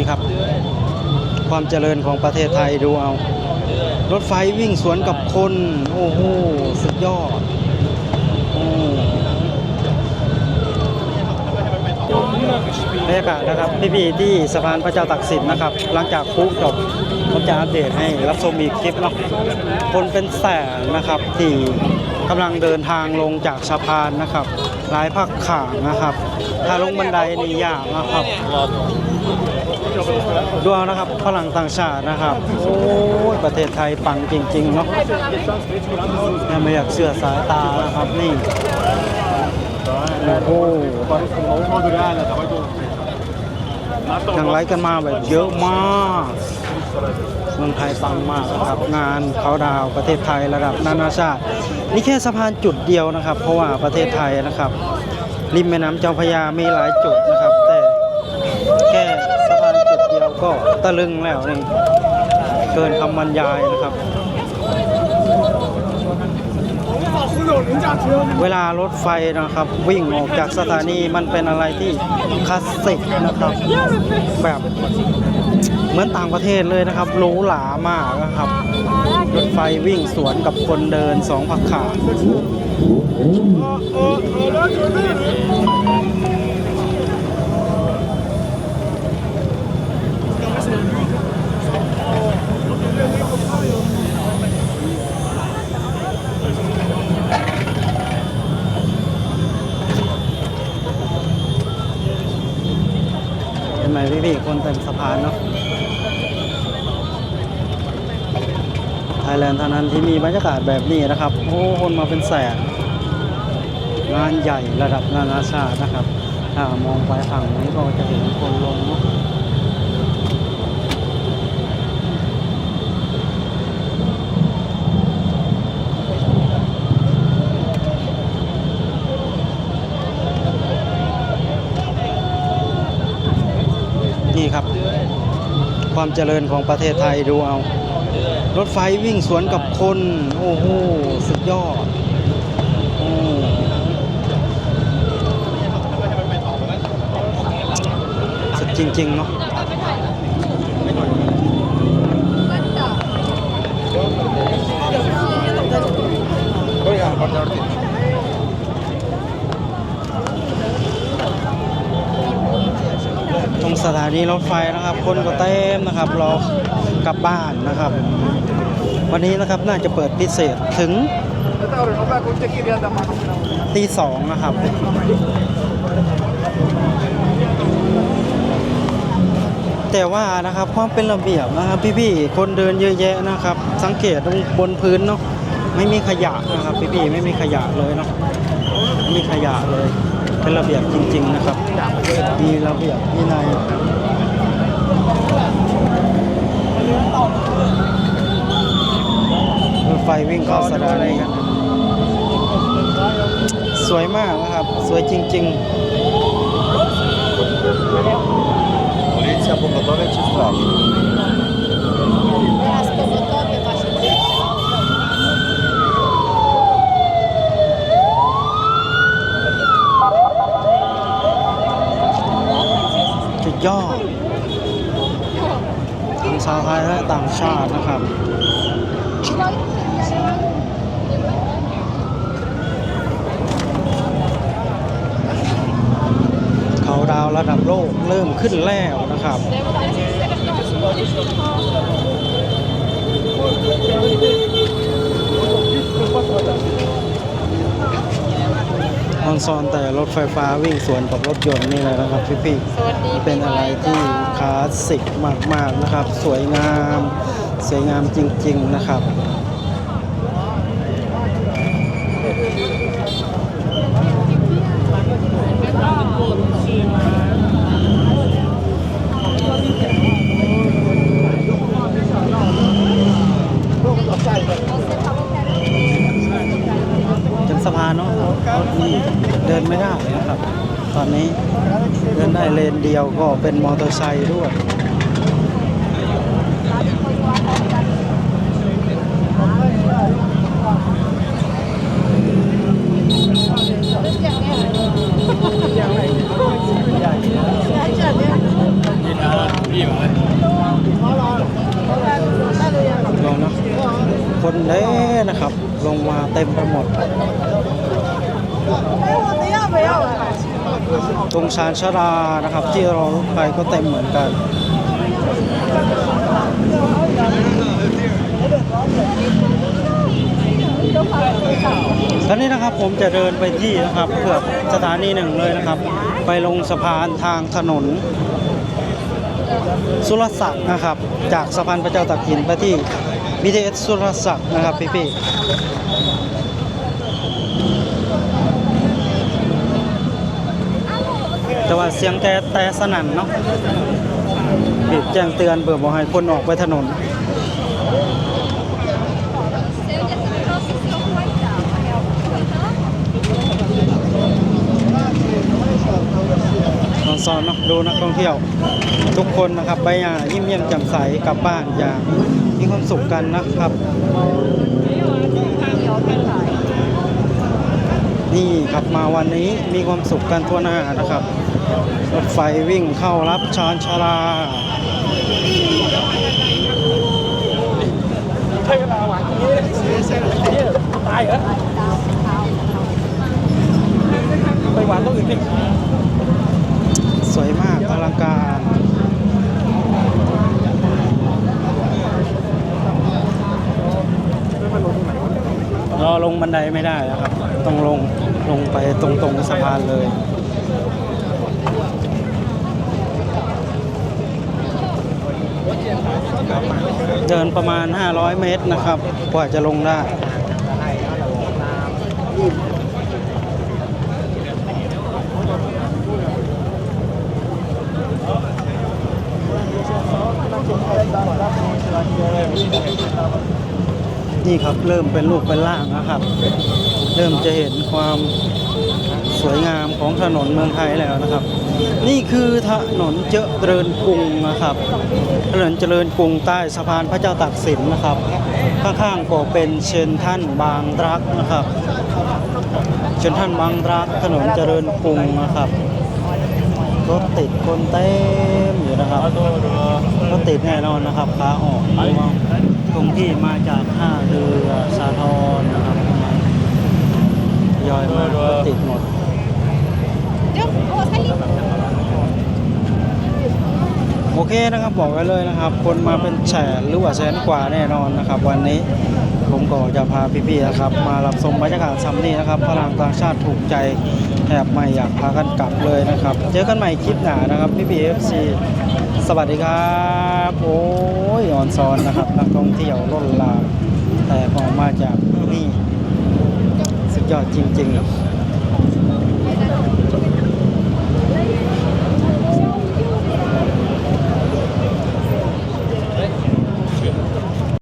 นี่ครับ ความเจริญของประเทศไทยดูเอา รถไฟวิ่งสวนกับคน โอ้โห สุดยอดโอ้บรรยากาศนะครับ พี่ๆที่สะพานพระเจ้าตักสินนะครับ หลังจากคุกจบผมจะอัปเดตให้รับชมอีกคลิปเนาะคนเป็นแสนนะครับที่กำลังเดินทางลงจากสะพานนะครับหลายภาคขางนะครับ ถ้าลงบันไดนี่ยากนะครับ ดูเอานะครับฝรั่งต่างชาตินะครับ โอ้ยประเทศไทยปังจริงๆเนาะยังไม่อยากเชื่อสายตานะครับนี่โอ้โหยังไลฟ์กันมาแบบเยอะมากเมืองไทยปังมากนะครับ งานเขาดาวน์ประเทศไทยระดับนานาชาติ นี่แค่สะพานจุดเดียวนะครับ เพราะว่าประเทศไทยนะครับริมแม่น้ำเจ้าพระยามีหลายจุดนะครับ แต่ แค่สะพานจุดเดียว ก็ตะลึงแล้วนี่เกินคำบรรยายนะครับ เวลารถไฟนะครับ วิ่งออกจากสถานีมันเป็นอะไรที่คลาสสิกนะครับ แบบเหมือนต่างประเทศเลยนะครับหรูหรามากนะครับ รถไฟวิ่งสวนกับคนเดินสองผักขา เห็นไหมพี่ๆคนเต็มสะพานเนาะไท ยแลนด์เท่านั้นที่มีบรรยากาศแบบนี้นะครับ โอ้คนมาเป็นแสนงานใหญ่ระดับนานาชาตินะครับ ถ้ามองไปฝั่งนี้ก็จะเห็นคนลงนี่ครับ ความเจริญของประเทศไทยดูเอา รถไฟวิ่งสวนกับคน โอ้โห สุดยอดโอ้สุดจริง ๆ เนาะตรงสถานีรถไฟนะครับ คนก็เต็มนะครับรอ กลับบ้านนะครับ วันนี้นะครับน่าจะเปิดพิเศษถึงตีสองนะครับแต่ว่านะครับความเป็นระเบียบนะครับพี่ๆคนเดินเยอะแยะนะครับ สังเกตตรงบนพื้นเนาะไม่มีขยะนะครับพี่ๆไม่มีขยะเลยเนาะไม่มีขยะเลย เป็นระเบียบจริง ๆ นะครับ มีระเบียบวินัยรถไฟวิ่งเข้าสถานีกันสวยมากนะครับ สวยจริง Policja pogotowie czy straż? Teraz pogotowie właśnie. ๆจุดยอดทั้งชาวไทยและต่างชาตินะครับ เขาดาวระดับโล กเริ่มขึ้นแล้วนะครับ ออนซอนแต่รถไฟฟ้าวิ่งสวนกับรถยนต์นี่แหละนะครับพี่สวัสดีๆเป็นอะไรที่คลาสสิกมากๆนะครับ สวยงาม สวยงามจริง ๆ นะครับ ที่เดินไม่ได้นะครับ ตอนนี้เดินได้เลนเดียวก็เป็นมอเตอร์ไซค์ด้วยลงเนาะคนเด้นะครับ ลงมาเต็มไปหมด ตรงชานชารานะครับ ที่เราไปก็เต็มเหมือนกันตอนนี้นะครับผมจะเดินไปที่นะครับเกือบสถานีหนึ่งเลยนะครับ ไปลงสะพานทางถนน สุรศักดิ์นะครับ จากสะพานพระเจ้าตากสินไปที่ BTS สุรศักดิ์นะครับพี่ๆ แต่ว่าเสียงแต่แต่สนั่นเนาะบีบแจ้งเตือนเบื่อบอกให้คนออกไปถนนนอนซอนเนาะดูนักท่องเที่ยว ทุกคนนะครับใบหน้ายิ้มเยี่ยมแจ่มใสกลับบ้านอย่างมีความสุขกันนะครับ นี่ครับมาวันนี้มีความสุขกันทั่วหน้านะครับ รถไฟวิ่งเข้ารับชานชาลาใช้เวลาหวานนี้เนี่ตายเหรอไปหวานต้องอื่นดิสวยมากอลังการรอลงบันไดไม่ได้แล้วครับ ต้องลงลงไปตรงๆสะพานเลย เดินประมาณ 500 เมตรนะครับ กว่าจะลงได้ นี่ครับเริ่มเป็นรูปเป็นร่างนะครับ เริ่มจะเห็นความสวยงามของถนนเมืองไทยแล้วนะครับ นี่คือถนนเจริญกรุงนะครับ ถนนเจริญกรุงใต้สะพานพระเจ้าตากสินนะครับ ข้างๆก็เป็นเชนท่านบางรักนะครับ เชนท่านบางรักถนนเจริญกรุงนะครับรถติดคนเต็มอยู่นะครับรถติดแน่นอนนะครับขาออก ตรงที่มาจากท่าเรือสาทรนะครับยอยมาติดหมดโอเคนะครับบอกไว้เลยนะครับ คนมาเป็นแสนหรือว่าแสนกว่าแน่นอนนะครับ วันนี้ผมก็จะพาพี่ๆนะครับ มารับชมบรรยากาศซัมนี่นะครับพลังต่างชาติถูกใจแทบไม่อยากพากันกลับเลยนะครับ เจอกันใหม่คลิปหน้านะครับพี่พีเอฟซี สวัสดีครับ โอ้ยออนซอนนะครับนักท่องเที่ยวล้นลามแต่พอมาจากนี่สุดยอดจริง ๆ